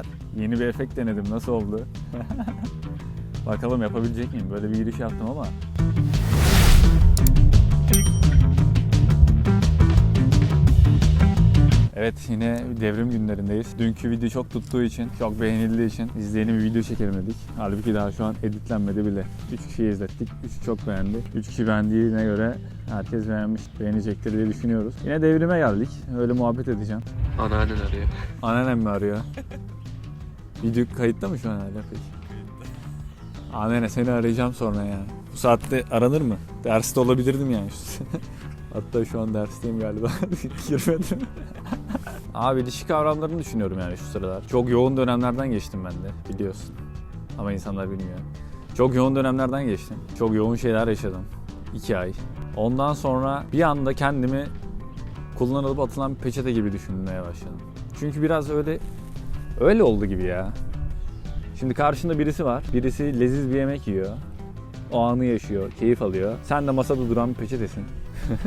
Selamlar. Yeni bir efekt denedim. Nasıl oldu? Bakalım yapabilecek miyim? Böyle bir giriş yaptım ama. Evet yine devrim günlerindeyiz. Dünkü video çok tuttuğu için, çok beğenildiği için izleyeni bir video çekelim dedik. Halbuki daha şu an editlenmedi bile. 3 kişiyi izlettik. 3 çok beğendi. 3 kişi beğendiğine göre herkes beğenmiş, beğenecektir diye düşünüyoruz. Yine devrime geldik. Öyle muhabbet edeceğim. Anneannen arıyor. Anneannem mi arıyor? Video kayıtta mı şu an hala peki? Anneanne seni arayacağım sonra ya. Bu saatte aranır mı? Derste olabilirdim yani. Hatta şu an dersteyim galiba. Girmedim. Abi ilişki kavramlarını düşünüyorum yani şu sıralar. Çok yoğun dönemlerden geçtim ben de biliyorsun. Ama insanlar bilmiyor. Çok yoğun dönemlerden geçtim. Çok yoğun şeyler yaşadım. İki ay. Ondan sonra bir anda kendimi kullanılıp atılan bir peçete gibi düşünmeye başladım. Çünkü biraz öyle öyle oldu gibi ya. Şimdi karşında birisi var. Birisi leziz bir yemek yiyor. O anı yaşıyor, keyif alıyor. Sen de masada duran bir peçetesin.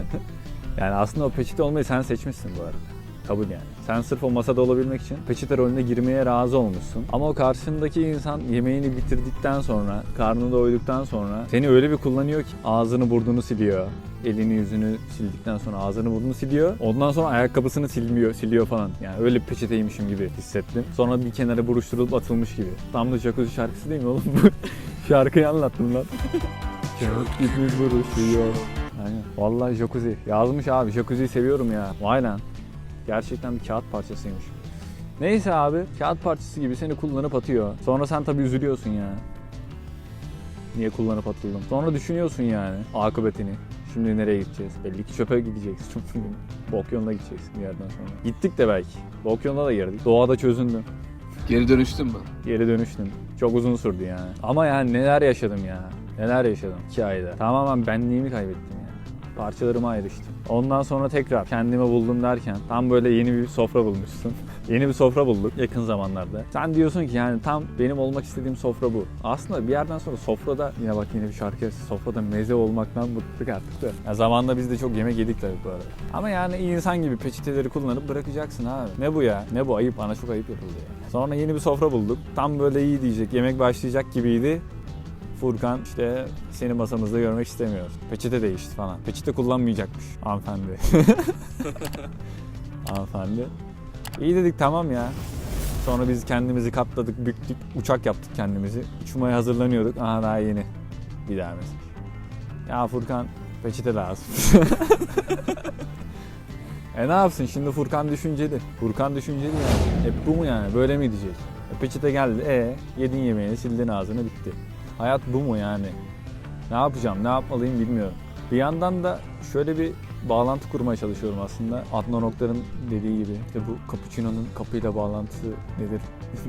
yani aslında o peçete olmayı sen seçmişsin bu arada. Kabul yani. Sen sırf o masada olabilmek için peçete rolüne girmeye razı olmuşsun. Ama o karşındaki insan yemeğini bitirdikten sonra, karnını doyduktan sonra seni öyle bir kullanıyor ki ağzını burnunu siliyor. Elini yüzünü sildikten sonra ağzını burnunu siliyor. Ondan sonra ayakkabısını silmiyor, siliyor falan. Yani öyle bir peçeteymişim gibi hissettim. Sonra bir kenara buruşturulup atılmış gibi. Tam da jacuzzi şarkısı değil mi oğlum bu? Şarkıyı anlattım lan. Çok gibi buruşuyor. Aynen. Vallahi jacuzzi. Yazmış abi. Jacuzzi'yi seviyorum ya. Vay lan. Gerçekten bir kağıt parçasıymış. Neyse abi. Kağıt parçası gibi seni kullanıp atıyor. Sonra sen tabii üzülüyorsun ya. Niye kullanıp atıldım? Sonra düşünüyorsun yani akıbetini. Şimdi nereye gideceğiz? Belli ki çöpe gideceksin. Bok yoluna gideceksin bir yerden sonra. Gittik de belki. Bok yoluna da girdik. Doğada çözündüm. Geri dönüştün mü? Geri dönüştüm. Çok uzun sürdü yani. Ama yani neler yaşadım ya. Neler yaşadım iki ayda. Tamamen benliğimi kaybettim. Parçalarıma ayrıştım. Ondan sonra tekrar kendimi buldum derken tam böyle yeni bir sofra bulmuşsun. yeni bir sofra bulduk yakın zamanlarda. Sen diyorsun ki yani tam benim olmak istediğim sofra bu. Aslında bir yerden sonra sofrada yine bak yine bir şarkı sofrada meze olmaktan bıktık artık da. Ya zamanında biz de çok yemek yedik tabii bu arada. Ama yani iyi insan gibi peçeteleri kullanıp bırakacaksın abi. Ne bu ya? Ne bu ayıp? Bana çok ayıp yapıldı ya. Sonra yeni bir sofra bulduk. Tam böyle iyi diyecek. Yemek başlayacak gibiydi. Furkan işte seni masamızda görmek istemiyor. Peçete değişti falan. Peçete kullanmayacakmış hanımefendi. hanımefendi. İyi dedik tamam ya. Sonra biz kendimizi katladık, büktük, uçak yaptık kendimizi. Uçmaya hazırlanıyorduk. Aha daha yeni. Bir daha mesaj. Ya Furkan peçete lazım. e ne yapsın şimdi Furkan düşünceli. Furkan düşünceli yani. Hep bu mu yani? Böyle mi diyecek? E, peçete geldi. E yedin yemeğini, sildin ağzını bitti. Hayat bu mu yani? Ne yapacağım, ne yapmalıyım bilmiyorum. Bir yandan da şöyle bir bağlantı kurmaya çalışıyorum aslında. Adnan Oktar'ın dediği gibi. İşte bu cappuccino'nun kapıyla bağlantısı nedir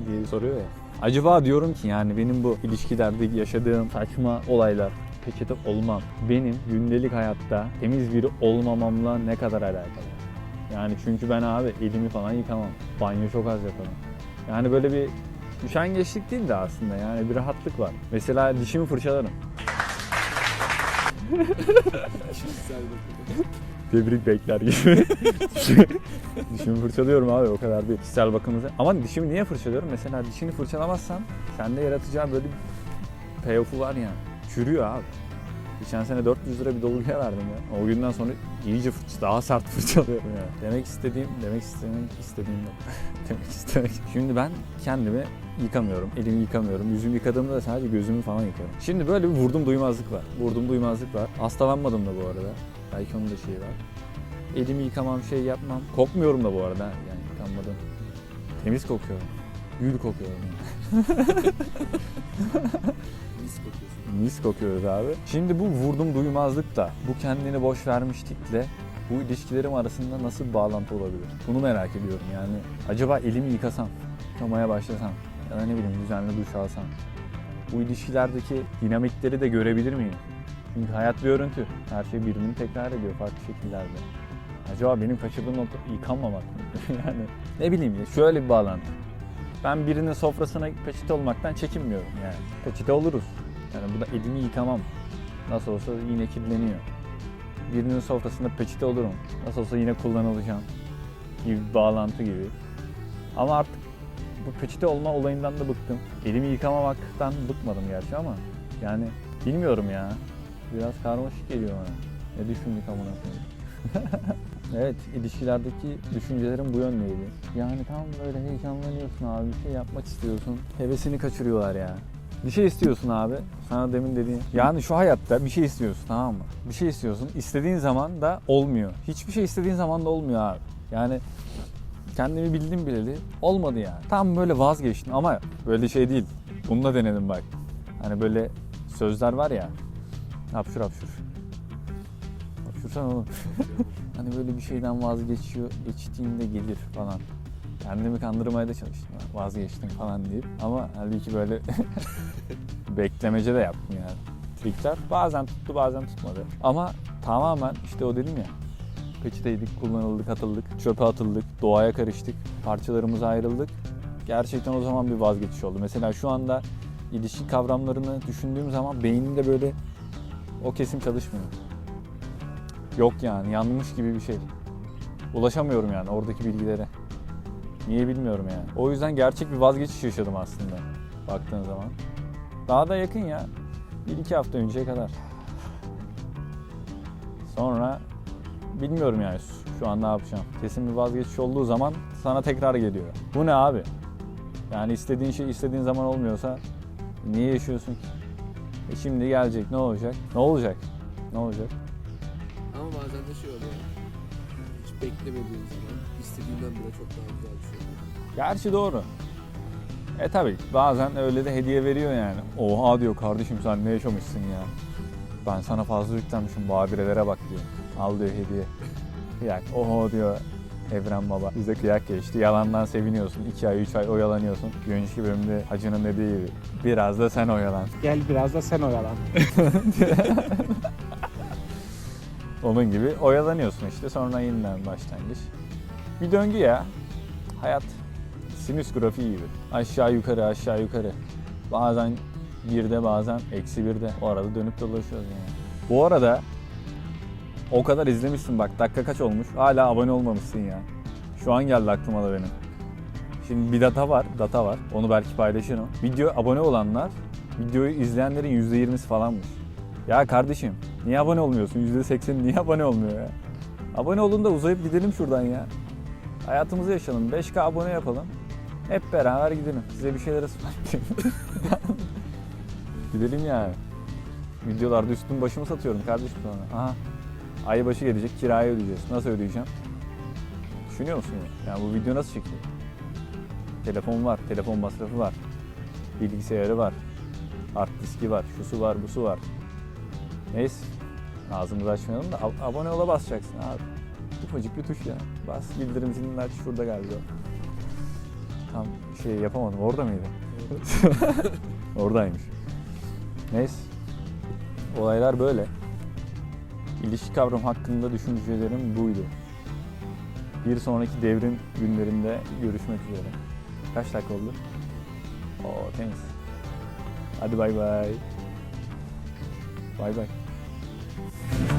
diye soruyor ya. Acaba diyorum ki yani benim bu ilişkilerde yaşadığım saçma olaylar, peçete olmam, benim gündelik hayatta temiz biri olmamamla ne kadar alakalı? Yani çünkü ben abi elimi falan yıkamam. Banyo çok az yaparım. Yani böyle bir üşengeçlik değil de aslında yani bir rahatlık var. Mesela dişimi fırçalarım. Tebrik bekler gibi. dişimi fırçalıyorum abi o kadar bir kişisel bakımımıza. Ama dişimi niye fırçalıyorum? Mesela dişini fırçalamazsan sende yaratacağı böyle bir payoff'u var yani. Çürüyor abi. Geçen sene 400 lira bir dolguya verdim ya. O günden sonra iyice fırça, daha sert fırçalıyorum ya. Demek istediğim, demek istemek istediğim yok. demek istemek. Şimdi ben kendimi yıkamıyorum. Elimi yıkamıyorum. Yüzümü yıkadığımda da sadece gözümü falan yıkarım. Şimdi böyle bir vurdum duymazlık var. Vurdum duymazlık var. Hastalanmadım da bu arada. Belki onun da şeyi var. Elimi yıkamam, şey yapmam. Kokmuyorum da bu arada. Yani yıkanmadım. Temiz kokuyorum. Gül kokuyorum. Yani. Mis kokuyorsun. Mis kokuyoruz abi. Şimdi bu vurdum duymazlık da bu kendini boş vermişlikle bu ilişkilerim arasında nasıl bir bağlantı olabilir? Bunu merak ediyorum yani. Acaba elimi yıkasam, yıkamaya başlasam ya da ne bileyim düzenli duş alsam bu ilişkilerdeki dinamikleri de görebilir miyim? Çünkü hayat bir örüntü. Her şey birbirini tekrar ediyor farklı şekillerde. Acaba benim kaçırdığım nokta yıkanmamak mı? yani ne bileyim ya şöyle bir bağlantı. Ben birinin sofrasına peçete olmaktan çekinmiyorum yani. Peçete oluruz. Yani bu da elimi yıkamam. Nasıl olsa yine kirleniyor. Birinin sofrasında peçete olurum. Nasıl olsa yine kullanılacağım. Gibi bir bağlantı gibi. Ama artık bu peçete olma olayından da bıktım. Elimi yıkamamaktan bıkmadım gerçi ama yani bilmiyorum ya. Biraz karmaşık geliyor bana. Ne düşündük amına evet, ilişkilerdeki düşüncelerim bu yöndeydi. Yani tam böyle heyecanlanıyorsun abi, bir şey yapmak istiyorsun. Hevesini kaçırıyorlar ya. Bir şey istiyorsun abi. Sana demin dediğim. Yani şu hayatta bir şey istiyorsun tamam mı? Bir şey istiyorsun. İstediğin zaman da olmuyor. Hiçbir şey istediğin zaman da olmuyor abi. Yani kendimi bildim bileli olmadı yani. Tam böyle vazgeçtim ama böyle şey değil. Bununla denedim bak. Hani böyle sözler var ya. Hapşur hapşur. Hapşursana oğlum. hani böyle bir şeyden vazgeçiyor, geçtiğinde gelir falan. Kendimi kandırmaya da çalıştım. Vazgeçtim falan deyip. Ama halbuki böyle beklemece de yaptım yani. Trikler bazen tuttu bazen tutmadı. Ama tamamen işte o dedim ya. Peçeteydik, kullanıldık, atıldık, çöpe atıldık, doğaya karıştık, parçalarımıza ayrıldık. Gerçekten o zaman bir vazgeçiş oldu. Mesela şu anda ilişki kavramlarını düşündüğüm zaman beynimde böyle o kesim çalışmıyor. Yok yani yanmış gibi bir şey. Ulaşamıyorum yani oradaki bilgilere. Niye bilmiyorum yani. O yüzden gerçek bir vazgeçiş yaşadım aslında baktığın zaman. Daha da yakın ya. Bir iki hafta önceye kadar. Sonra bilmiyorum yani şu an ne yapacağım. Kesin bir vazgeçiş olduğu zaman sana tekrar geliyor. Bu ne abi? Yani istediğin şey istediğin zaman olmuyorsa niye yaşıyorsun ki? E şimdi gelecek ne olacak? Ne olacak? Ne olacak? Ama bazen de şey oluyor. Beklemediğin zaman istediğinden bile çok daha güzel bir şey oluyor. Gerçi doğru. E tabi bazen öyle de hediye veriyor yani. Oha diyor kardeşim sen ne yaşamışsın ya. Ben sana fazla yüklenmişim badirelere bak diyor. Al diyor hediye. Kıyak. Oho diyor Evren Baba. Bize kıyak geçti. Yalandan seviniyorsun. 2 ay 3 ay oyalanıyorsun. Bir önceki bölümde Hacı'nın dediği gibi. Biraz da sen oyalan. Gel biraz da sen oyalan. Onun gibi oyalanıyorsun işte sonra yeniden başlangıç. Bir döngü ya. Hayat sinüs grafiği gibi. Aşağı yukarı aşağı yukarı. Bazen birde bazen eksi birde. O arada dönüp dolaşıyoruz yani. Bu arada o kadar izlemişsin bak dakika kaç olmuş hala abone olmamışsın ya. Şu an geldi aklıma da benim. Şimdi bir data var, data var. Onu belki paylaşırım. Video abone olanlar, videoyu izleyenlerin %20'si falanmış. Ya kardeşim, niye abone olmuyorsun? %80 niye abone olmuyor ya? Abone olun da uzayıp gidelim şuradan ya. Hayatımızı yaşayalım. 5K abone yapalım. Hep beraber gidelim. Size bir şeyler ısmarlayayım. gidelim yani. Videolarda üstüm başımı satıyorum kardeşim sonra. Aha. Ay başı gelecek, kirayı ödeyeceğiz. Nasıl ödeyeceğim? Düşünüyor musun ya? Yani bu video nasıl çekiyor? Telefon var, telefon masrafı var. Bilgisayarı var. Hard diski var, şusu var, busu var. Neyse. Ağzımızı açmayalım da ab- abone ola basacaksın abi. Ufacık bir tuş ya. Bas bildirim zilini aç şurada galiba. Tam şey yapamadım. Orada mıydı? Oradaymış. Neyse. Olaylar böyle. İlişki kavram hakkında düşüncelerim buydu. Bir sonraki devrim günlerinde görüşmek üzere. Kaç dakika oldu? Oo temiz. Hadi bay bay. Bay bay. Thank you.